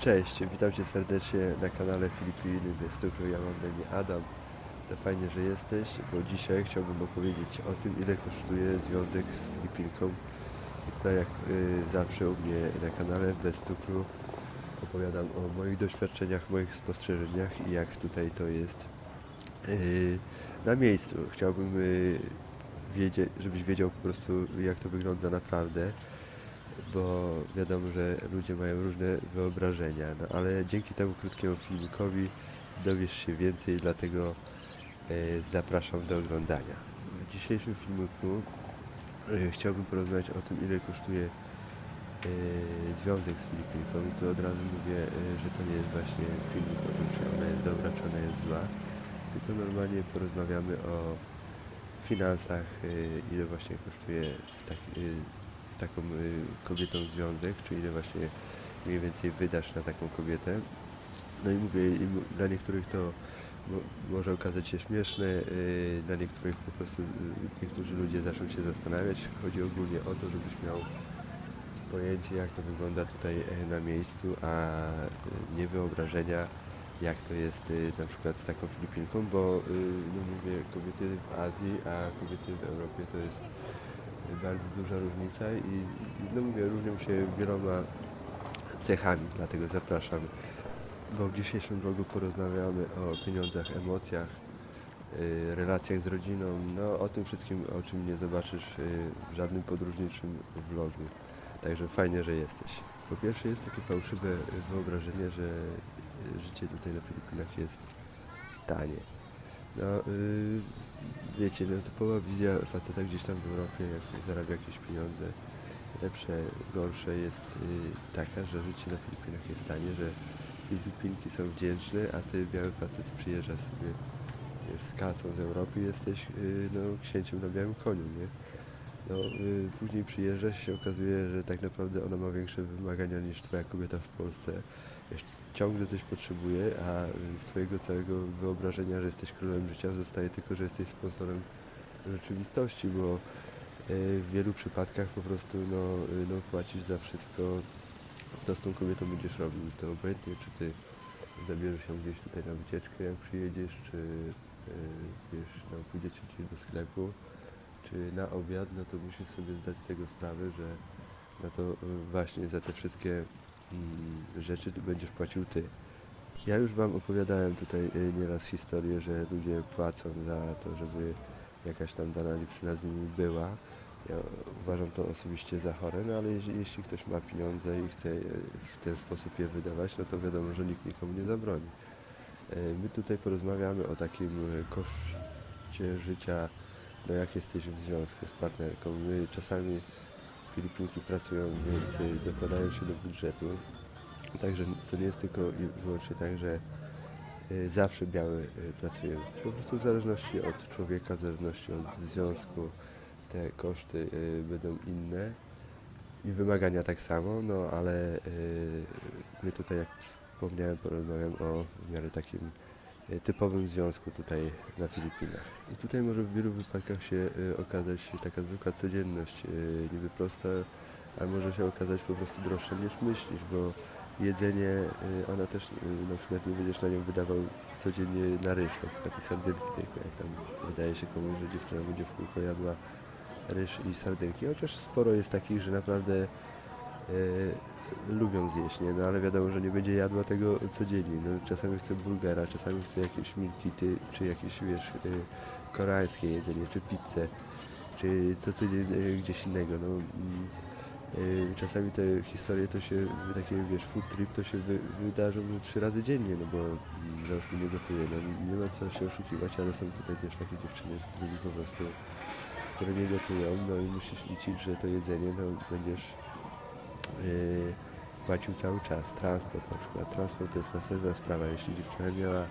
Cześć, witam Cię serdecznie na kanale Filipiny Wystupy. Ja mam na imię Adam. To fajnie, że jesteś, bo dzisiaj chciałbym opowiedzieć o tym, ile kosztuje związek z Filipinką. I tutaj jak y, zawsze u mnie na kanale bez cukru opowiadam o moich doświadczeniach, moich spostrzeżeniach i jak tutaj to jest y, na miejscu. Chciałbym y, wiedzieć, żebyś wiedział po prostu jak to wygląda naprawdę bo wiadomo, że ludzie mają różne wyobrażenia, no ale dzięki temu krótkiemu filmikowi dowiesz się więcej, dlatego e, zapraszam do oglądania. W dzisiejszym filmiku e, chciałbym porozmawiać o tym, ile kosztuje e, związek z Filipinką i tu od razu mówię, że to nie jest właśnie filmik o tym, czy ona jest dobra, czy ona jest zła, tylko normalnie porozmawiamy o finansach, ile właśnie kosztuje z taką y, kobietą związek, czy ile właśnie mniej więcej wydasz na taką kobietę. No i mówię, dla niektórych to mo- może okazać się śmieszne, y, dla niektórych po prostu y, niektórzy ludzie zaczną się zastanawiać. Chodzi ogólnie o to, żebyś miał pojęcie jak to wygląda tutaj e, na miejscu, a nie wyobrażenia jak to jest na przykład z taką Filipinką, bo no mówię, kobiety w Azji, a kobiety w Europie to jest bardzo duża różnica i, no mówię, różnią się wieloma cechami, dlatego zapraszam. Bo w dzisiejszym vlogu porozmawiamy o pieniądzach, emocjach, y, relacjach z rodziną, no o tym wszystkim, o czym nie zobaczysz y, w żadnym podróżniczym vlogu. Także fajnie, że jesteś. Po pierwsze jest takie fałszywe wyobrażenie, że y, życie tutaj na Filipinach jest tanie. No, y, wiecie, no, typowa wizja faceta gdzieś tam w Europie, jak zarabia jakieś pieniądze, lepsze, gorsze jest y, taka, że życie na Filipinach jest tanie, że Filipinki są wdzięczne, a ty, biały facet, przyjeżdżasz sobie wiesz, z kasą z Europy, jesteś y, no, księciem na białym koniu, nie? No, y, później przyjeżdżasz się okazuje, że tak naprawdę ona ma większe wymagania niż twoja kobieta w Polsce. Wiesz, ciągle coś potrzebuje, a z twojego całego wyobrażenia, że jesteś królem życia, zostaje tylko, że jesteś sponsorem rzeczywistości, bo y, w wielu przypadkach po prostu no, y, no, płacisz za wszystko, co z tą kobietą będziesz robił. To obojętnie, czy ty zabierzesz się gdzieś tutaj na wycieczkę, jak przyjedziesz, czy y, wiesz, no, pójdziecie gdzieś do sklepu, czy na obiad, no to musisz sobie zdać z tego sprawę, że no to właśnie za te wszystkie rzeczy będziesz płacił ty. Ja już Wam opowiadałem tutaj y, nieraz historię, że ludzie płacą za to, żeby jakaś tam dana dziewczyna z nimi była. Ja uważam to osobiście za chore, no ale jeśli, jeśli ktoś ma pieniądze i chce y, w ten sposób je wydawać, no to wiadomo, że nikt nikomu nie zabroni. Y, My tutaj porozmawiamy o takim koszcie życia, no jak jesteś w związku z partnerką. My czasami Filipinki pracują, więc y, dokładają się do budżetu. Także to nie jest tylko i wyłącznie tak, że y, zawsze biały y, pracuje. Po prostu w zależności od człowieka, w zależności od związku te koszty y, będą inne i wymagania tak samo, no ale my tutaj, jak wspomniałem, porozmawiam o w miarę takim typowym związku tutaj na Filipinach. I tutaj może w wielu wypadkach się y, okazać taka zwykła codzienność, y, niby prosta, a może się okazać po prostu droższa niż myślisz, bo jedzenie, y, ona też na przykład nie będziesz na nią wydawał codziennie na ryż, przykład i sardynki tylko, jak tam wydaje się komuś, że dziewczyna będzie w kółko jadła ryż i sardynki, chociaż sporo jest takich, że naprawdę lubią zjeść, nie? No ale wiadomo, że nie będzie jadła tego codziennie, no czasami chce burgera, czasami chce jakieś milkity, czy jakieś, wiesz, y, koreańskie jedzenie, czy pizzę, czy co tydzień y, gdzieś innego, no. Mm, czasami te historie to się, takie wiesz, food trip to się wy, wydarzą trzy razy dziennie, no bo mm, załóżmy nie gotuje, no. Nie ma co się oszukiwać, ale są tutaj też takie dziewczyny, z którymi po prostu które nie gotują, no i musisz liczyć, że to jedzenie no, będziesz płacił cały czas. Transport na przykład. Transport to jest następna sprawa. Jeśli dziewczyna miała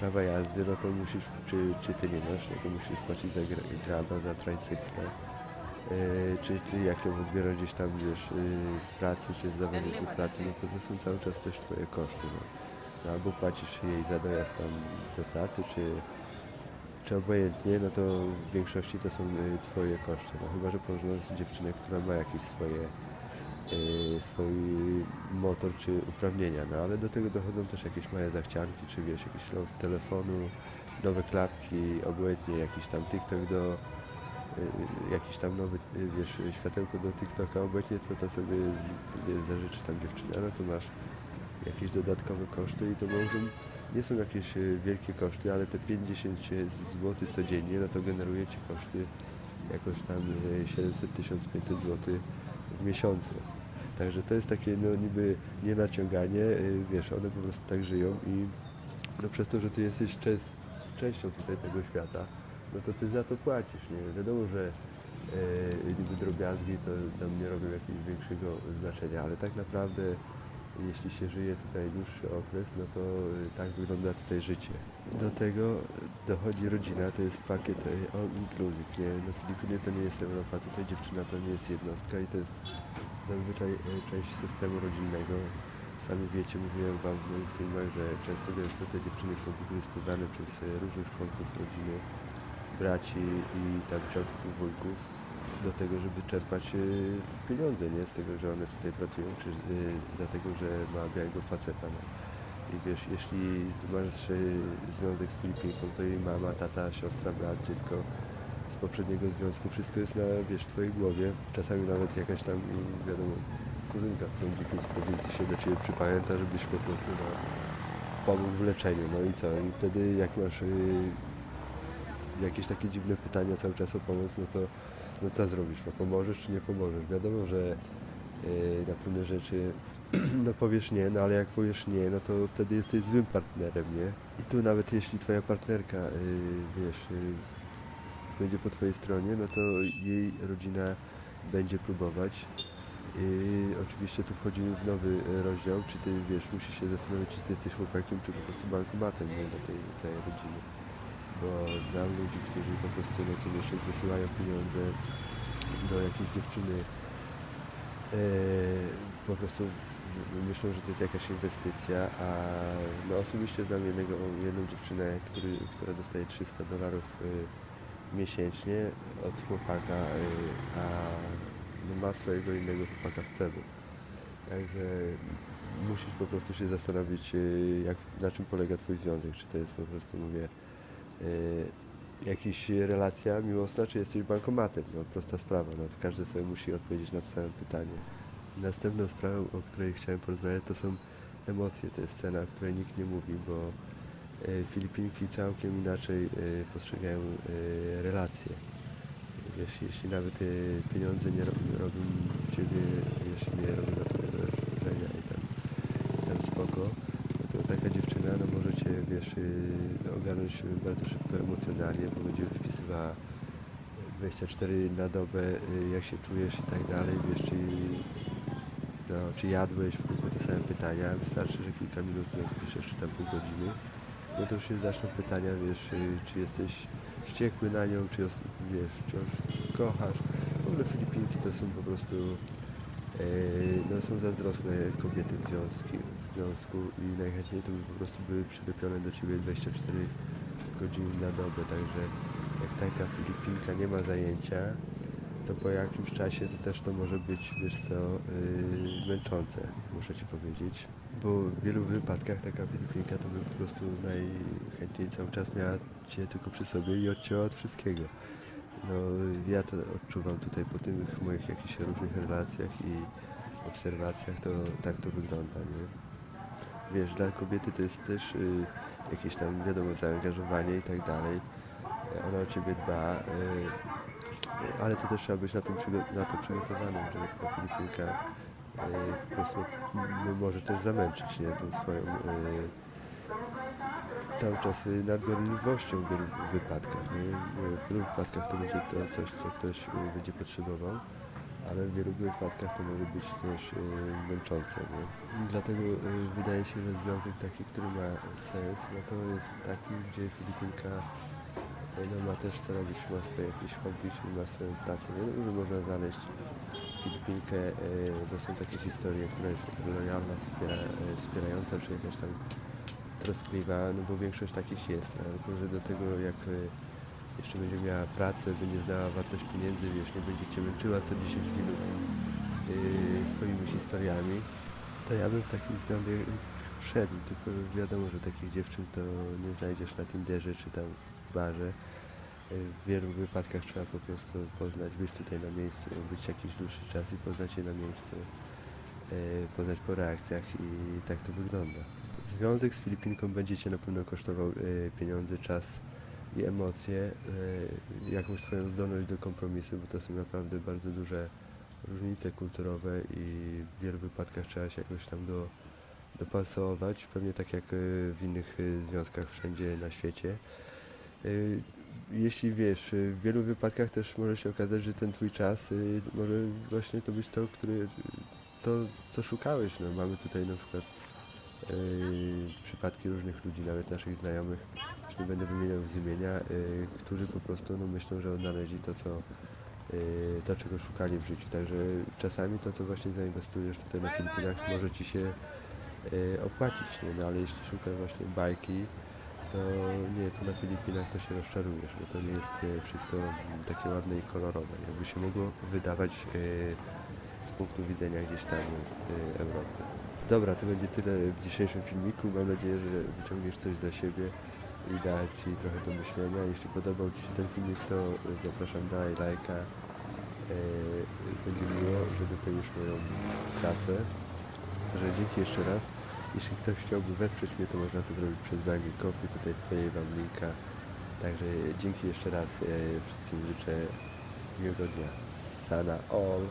prawa jazdy, no to musisz, czy, czy ty nie masz, no to musisz płacić za gra- graba, za trajcykla. Yy, czy ty jak ją odbierasz gdzieś tam, wiesz, yy, z pracy, czy zawodzisz do pracy, no to to są cały czas też twoje koszty, no. no albo płacisz jej za dojazd tam do pracy, czy czy obojętnie, no to w większości to są y, twoje koszty. No chyba, że poznasz dziewczynę, która ma jakieś swoje y, swój motor czy uprawnienia, no ale do tego dochodzą też jakieś małe zachcianki, czy wiesz, jakiś lot telefonu, nowe klapki, obłędnie jakiś tam TikTok do, y, jakiś tam nowy, y, wiesz, światełko do TikToka, obłędnie co to sobie zażyczy tam dziewczyna, no to masz jakieś dodatkowe koszty i to może nie są jakieś e, wielkie koszty, ale te 50 zł codziennie, no to generuje Ci koszty jakoś tam e, 700-1500 zł w miesiącu. Także to jest takie no niby nie naciąganie, e, wiesz, one po prostu tak żyją i no przez to, że Ty jesteś częst, częścią tutaj tego świata, no to Ty za to płacisz, nie? Wiadomo, że e, niby drobiazgi to tam nie robią jakiegoś większego znaczenia, ale tak naprawdę jeśli się żyje tutaj dłuższy okres, no to y, tak wygląda tutaj życie. Do tego dochodzi rodzina, to jest pakiet y, all inclusive, nie? No Filipiny to nie jest Europa, tutaj dziewczyna to nie jest jednostka i to jest zazwyczaj y, część systemu rodzinnego. Sami wiecie, mówiłem wam w moich filmach, że często gęsto te dziewczyny są wykorzystywane przez różnych członków rodziny, braci i tam ciotków, wujków do tego, żeby czerpać y, pieniądze, nie z tego, że one tutaj pracują, czy y, dlatego, że ma białego faceta. No. I wiesz, jeśli masz y, związek z Filipinką, to jej mama, tata, siostra, brat, dziecko z poprzedniego związku, wszystko jest na, wiesz, twojej głowie. Czasami nawet jakaś tam, y, wiadomo, kuzynka z którą dzikiej z prowincji się do ciebie przypamięta, żebyś po prostu no, pomógł w leczeniu. No i co? I wtedy jak masz jakieś takie dziwne pytania cały czas o pomoc, no to no co zrobisz? No pomożesz czy nie pomożesz? Wiadomo, że yy, na pewne rzeczy no powiesz nie, no ale jak powiesz nie, no to wtedy jesteś złym partnerem, nie? I tu nawet jeśli twoja partnerka, yy, wiesz, yy, będzie po twojej stronie, no to jej rodzina będzie próbować. Yy, oczywiście tu wchodzimy w nowy e, rozdział, czy ty wiesz, musisz się zastanowić, czy ty jesteś chłopakiem, czy po prostu bankomatem nie, dla tej całej rodziny bo znam ludzi, którzy po prostu no co miesiąc wysyłają pieniądze do jakiejś dziewczyny e, po prostu myślą, że to jest jakaś inwestycja, a no osobiście znam jednego, jedną dziewczynę, który, która dostaje 300 dolarów e, miesięcznie od chłopaka, e, a no ma swojego innego chłopaka w celu. Także musisz po prostu się zastanowić, jak, na czym polega Twój związek. Czy to jest po prostu, mówię, y, jakaś relacja miłosna, czy jesteś bankomatem? No prosta sprawa, no każdy sobie musi odpowiedzieć na to same pytanie. Następną sprawą, o której chciałem porozmawiać, to są emocje. To jest scena, o której nikt nie mówi, bo y, Filipinki całkiem inaczej y, postrzegają y, relacje. Wiesz, jeśli nawet pieniądze nie robią, robią ciebie, jeśli nie robią na tobie wrażenia i tam, tam spoko, taka dziewczyna no może cię, wiesz, y, ogarnąć bardzo szybko emocjonalnie, bo będzie wpisywała 24 na dobę, y, jak się czujesz i tak dalej, wiesz, czy, no, czy jadłeś, w kółko te same pytania, wystarczy, że kilka minut nie odpiszesz, czy tam pół godziny, no to już się zaczną pytania, wiesz, y, czy jesteś wściekły na nią, czy wiesz, wciąż kochasz. W ogóle Filipinki to są po prostu no, są zazdrosne kobiety w, w związku i najchętniej to by po prostu były przylepione do ciebie 24 godziny na dobę, także jak taka Filipinka nie ma zajęcia, to po jakimś czasie to też to może być, wiesz co, yy, męczące, muszę Ci powiedzieć. Bo w wielu wypadkach taka Filipinka to by po prostu najchętniej cały czas miała Cię tylko przy sobie i odcięła od wszystkiego. No ja to odczuwam tutaj po tych moich jakichś różnych relacjach i obserwacjach, to tak to wygląda, nie? Wiesz, dla kobiety to jest też y, jakieś tam, wiadomo, zaangażowanie i tak dalej. Ona o Ciebie dba, y, ale to też trzeba być na, tym, na to przygotowanym, że taka Filipinka y, po prostu no, może też zamęczyć, nie? Tą swoją y, cały czas y, nadgorliwością w wielu wypadkach, nie? W wielu wypadkach to będzie to coś, co ktoś y, będzie potrzebował, ale w wielu wypadkach to może być też y, męczące, nie? Dlatego wydaje się, że związek taki, który ma sens, no to jest taki, gdzie Filipinka no, ma też co robić, ma swoje jakieś hobby, ma swoją pracę. Nie że można znaleźć Filipinkę, bo są takie historie, która jest lojalna, wspiera, wspierająca, czy jakaś tam troskliwa, no bo większość takich jest, no, tylko że do tego jak y, jeszcze będzie miała pracę, będzie znała wartość pieniędzy, wiesz, nie będzie cię męczyła co 10 minut yy, swoimi historiami, to ja bym w taki związek wszedł, tylko wiadomo, że takich dziewczyn to nie znajdziesz na Tinderze czy tam w barze. Yy, W wielu wypadkach trzeba po prostu poznać, być tutaj na miejscu, być jakiś dłuższy czas i poznać je na miejscu, poznać po reakcjach i tak to wygląda. Związek z Filipinką będzie Cię na pewno kosztował yy, pieniądze, czas i emocje, yy, jakąś Twoją zdolność do kompromisu, bo to są naprawdę bardzo duże różnice kulturowe i w wielu wypadkach trzeba się jakoś tam do, dopasować, pewnie tak jak yy, w innych yy, związkach wszędzie na świecie. Yy, Jeśli wiesz, yy, w wielu wypadkach też może się okazać, że ten twój czas yy, może właśnie to być to, który, to co szukałeś. No, mamy tutaj na przykład yy, przypadki różnych ludzi, nawet naszych znajomych, już nie będę wymieniał z imienia, yy, którzy po prostu no, myślą, że odnaleźli to, co yy, to, czego szukali w życiu. Także czasami to, co właśnie zainwestujesz tutaj na Filipinach, może ci się yy, opłacić, nie? No, ale jeśli szukasz właśnie bajki, to nie, to na Filipinach to się rozczarujesz, bo to nie jest e, wszystko takie ładne i kolorowe, jakby się mogło wydawać e, z punktu widzenia gdzieś tam z e, Europy. Dobra, to będzie tyle w dzisiejszym filmiku. Mam nadzieję, że wyciągniesz coś dla siebie i da Ci trochę do myślenia. Jeśli podobał Ci się ten filmik, to zapraszam, daj lajka. E, Będzie miło, że docenisz moją pracę. Także dzięki jeszcze raz. Jeśli ktoś chciałby wesprzeć mnie, to można to zrobić przez Me Coffee. Tutaj wkleję Wam linka. Także dzięki jeszcze raz. E, Wszystkim życzę miłego dnia. Sana all.